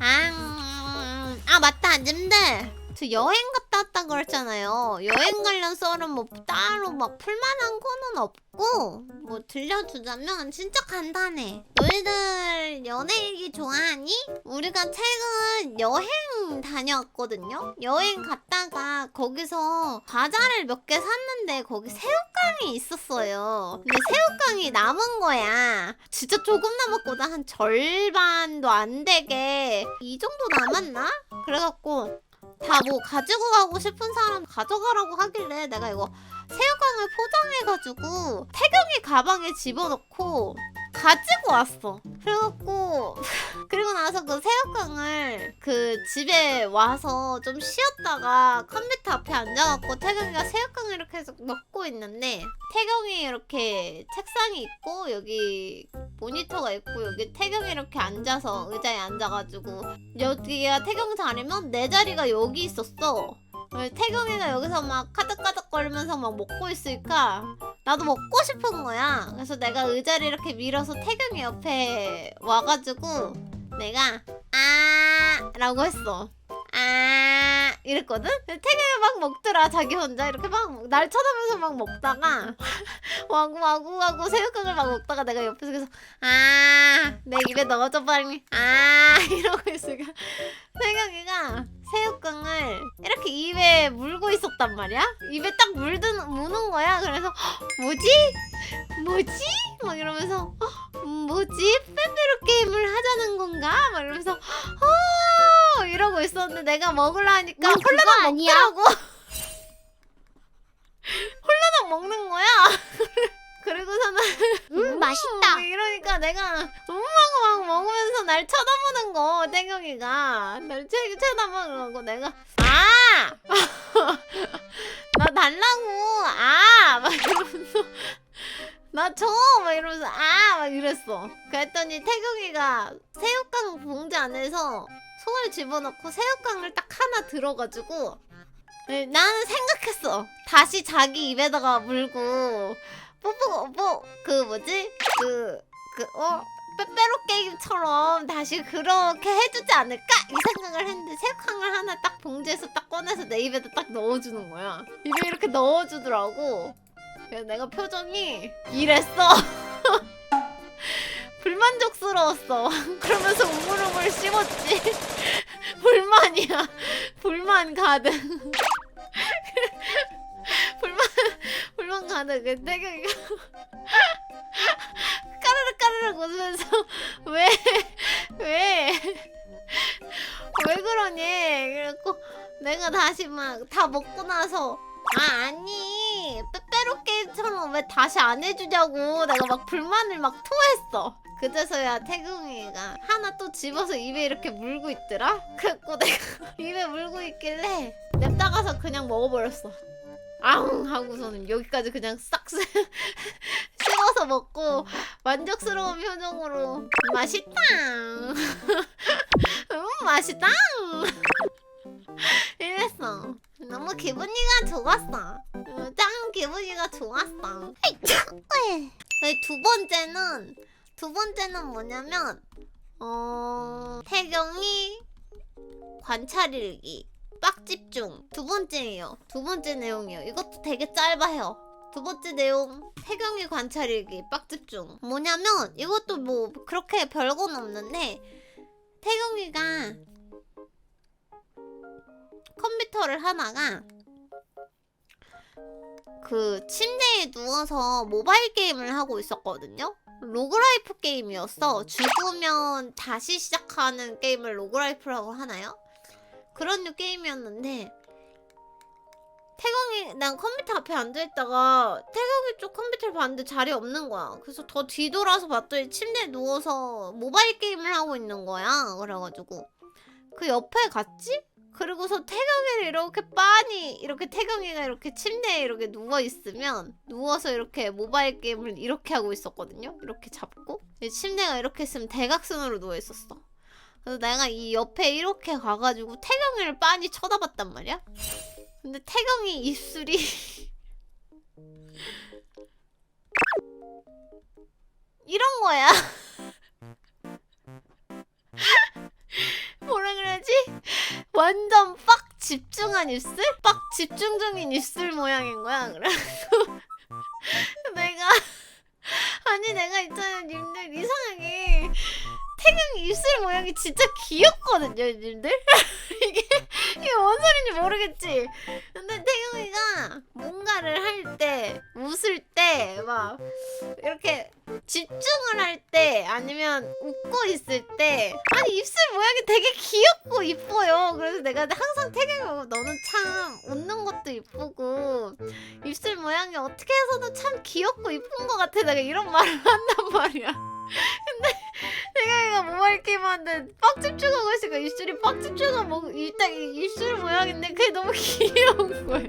아, 아 맞다. 님들. 저 여행 왔다 그랬잖아요. 여행 관련 썰은 뭐 따로 막 풀만한 거는 없고 뭐 들려주자면 진짜 간단해. 너희들 연애 얘기 좋아하니? 우리가 최근 여행 다녀왔거든요. 여행 갔다가 거기서 과자를 몇 개 샀는데 거기 새우깡이 있었어요. 근데 새우깡이 남은 거야. 진짜 조금 남았거든. 한 절반도 안 되게 이 정도 남았나? 그래갖고 다 뭐 가지고 가고 싶은 사람 가져가라고 하길래 내가 이거 새우깡을 포장해가지고 태경이 가방에 집어넣고 가지고 왔어. 그래갖고 그리고 나서 그 새우깡을 그 집에 와서 좀 쉬었다가 컴퓨터 앞에 앉아갖고 태경이가 새우깡을 이렇게 해서 먹고 있는데 태경이 이렇게 책상이 있고 여기 모니터가 있고 여기 태경이 이렇게 앉아서 의자에 앉아가지고 여기가 태경 자리면 내 자리가 여기 있었어. 태경이가 여기서 막 카득카득거리면서 막 먹고 있으니까 나도 먹고 싶은 거야. 그래서 내가 의자를 이렇게 밀어서 태경이 옆에 와가지고 내가 아 라고 했어. 아 이랬거든? 태경이 막 먹더라 자기 혼자. 이렇게 막 날 쳐다보면서 막 먹다가 와구 와구 와구 새우깡을 막 먹다가 내가 옆에서 계속 아내 입에 넣어줘 빨리. 아 이러고 있으니까 태경이가 새우깡을 이렇게 입에 물고 있었단 말이야. 입에 딱 물든 무는 거야. 그래서 "헉, 뭐지? 뭐지? 막 이러면서 "뭐지? 빼빼로 게임을 하자는 건가? 막 이러면서 어 이러고 있었는데 내가 먹으려 하니까 그거 홀라당 아니야? 먹더라고 홀라당 먹는 거야 그리고서는 음 맛있다. 막 이러니까 내가 음막 막 먹으면서 날 쳐다보는 거 땡경이가 날 쳐- 쳐다보는 내가 아! 나 달라고 아! 막 이러면서 나 줘! 막 이러면서 아! 막 이랬어 그랬더니 태경이가 새우깡 봉지 안에서 손을 집어넣고 새우깡을 딱 하나 들어가지고 네, 나는 생각했어. 다시 자기 입에다가 물고 뽀뽀 뭐그 뭐지? 그 그 어? 빼빼로 게임처럼 다시 그렇게 해주지 않을까? 이 생각을 했는데 새우깡을 하나 딱 봉지에서 딱 꺼내서 내 입에다 딱 넣어주는 거야. 입에 이렇게 넣어주더라고. 그래서 내가 표정이 이랬어 불만족스러웠어. 그러면서 우물우물 씹었지. 불만이야. 불만 가득. 불만 불만 가득. 그 태경이가 까르르 까르르 웃으면서 왜 왜? 왜 그러니? 그래갖고 내가 다시 막 다 먹고 나서 아 아니 빼빼로 게임처럼 왜 다시 안 해주냐고 내가 막 불만을 막 토했어 그제서야 태경이가 하나 또 집어서 입에 이렇게 물고 있더라? 그래갖고 내가 입에 물고 있길래 냅다가서 그냥 먹어버렸어. 아웅! 하고서는 여기까지 그냥 싹 씹- 씹어서 먹고 만족스러운 표정으로 맛있다! 음 맛있다! 이랬어. 너무 기분이가 좋았어. 음, 짱 기분이가 좋았어. 네, 두 번째는 두 번째는 뭐냐면 어 태경이 관찰일기 빡집중. 두 번째예요. 두 번째 내용이에요. 이것도 되게 짧아요. 두 번째 내용 태경이 관찰일기 빡집중. 뭐냐면 이것도 뭐 그렇게 별건 없는데 태경이가 컴퓨터를 하다가 그 침대에 누워서 모바일 게임을 하고 있었거든요 로그라이프 게임이었어. 죽으면 다시 시작하는 게임을 로그라이프라고 하나요? 그런 류 게임이었는데 태경이 난 컴퓨터 앞에 앉아있다가 태경이 쪽 컴퓨터를 봤는데 자리 없는 거야. 그래서 더 뒤돌아서 봤더니 침대에 누워서 모바일 게임을 하고 있는 거야. 그래가지고. 그 옆에 갔지? 그리고서 태경이를 이렇게 빤히 이렇게 태경이가 이렇게 침대에 이렇게 누워 있으면 누워서 이렇게 모바일 게임을 이렇게 하고 있었거든요 이렇게 잡고 침대가 이렇게 있으면 대각선으로 누워 있었어 그래서 내가 이 옆에 이렇게 가가지고 태경이를 빤히 쳐다봤단 말이야. 근데 태경이 입술이 이런 거야. 집중한 입술? 빡 집중 중인 입술 모양인 거야. 그래서 내가 아니 내가 있잖아 님들 이상하게 태경 입술 모양이 진짜 귀엽거든요 님들 이게 이게 뭔 소린지 모르겠지 근데 뭔가를 할 때 웃을 때 막 이렇게 집중을 할 때 아니면 웃고 있을 때. 아니 입술 모양이 되게 귀엽고 이뻐요. 그래서 내가 항상 태경이 너는 참 웃는 것도 이쁘고 입술 모양이 어떻게 해서도 참 귀엽고 이쁜 것 같아. 내가 이런 말을 한단 말이야. 근데 태경이가 하는데 빡 집중하고 있으니까 입술이 빡 집중하고 뭐 일단 이 입술 모양인데 그게 너무 귀여운 거야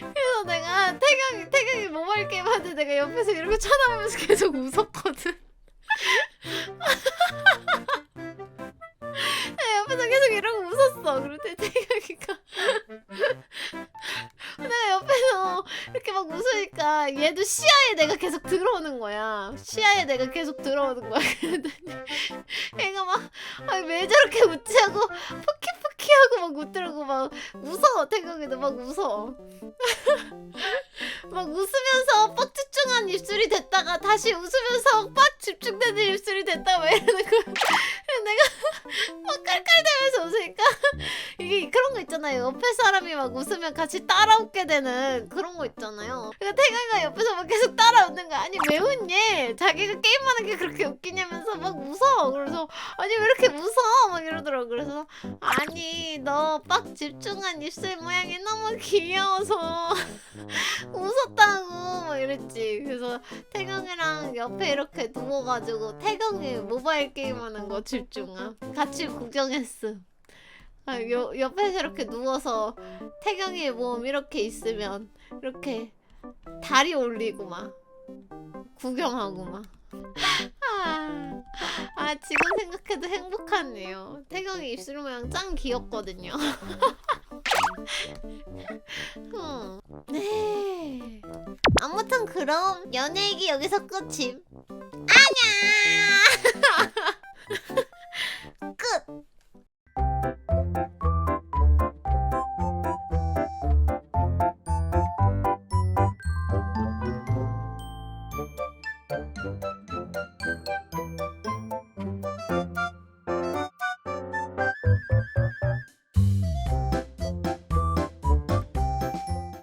그래서 내가 태경이 태경이 모바일 게임 하는데 내가 옆에서 이렇게 쳐다보면서 계속 웃었거든. 내가 옆에서 계속 이러고 웃었어. 그런데 태경이가 내가 옆에서 이렇게 막 웃으니까 얘도 시야에 내가 계속 들어오는 거야. 시야에 내가 계속 들어오는 거야. 그랬더니 얘가 막 아, 왜 저렇게 웃지 하고 푸키푸키 하고 막 웃더라고 막 웃어 태경이도 막 웃어. 막 웃으면서 뻑 집중한 입술이 됐다가 다시 웃으면서 빡 집중되는 입술이 됐다 막 이러는 거야. 내가 막 깔깔대면서 웃으니까 이게 그런 거 있잖아요. 옆에 사람이 막 웃으면 같이 따라 웃게 되는 그런 거 있잖아요. 그러니까 태경이가 옆에서 막 계속 따라 웃는 거야. 아니 왜 웃니? 자기가 게임하는 게 그렇게 웃기냐면서 막 웃어. 그래서 아니 왜 이렇게 웃어? 막 이러더라고. 그래서 아니 너 빡 집중한 입술 모양이 너무 귀여워서 웃 었다고 막 이랬지. 그래서 태경이랑 옆에 이렇게 누워가지고 태경이 모바일 게임하는 거 집중함. 같이 구경했음. 아, 요, 옆에서 이렇게 누워서 태경이의 몸 이렇게 있으면 이렇게 다리 올리고 막 구경하고 막. 아, 아 지금 생각해도 행복하네요. 태경이 입술 모양 짱 귀엽거든요. 음, 네. 아무튼 그럼 연애 얘기 여기서 끝임. 안녕.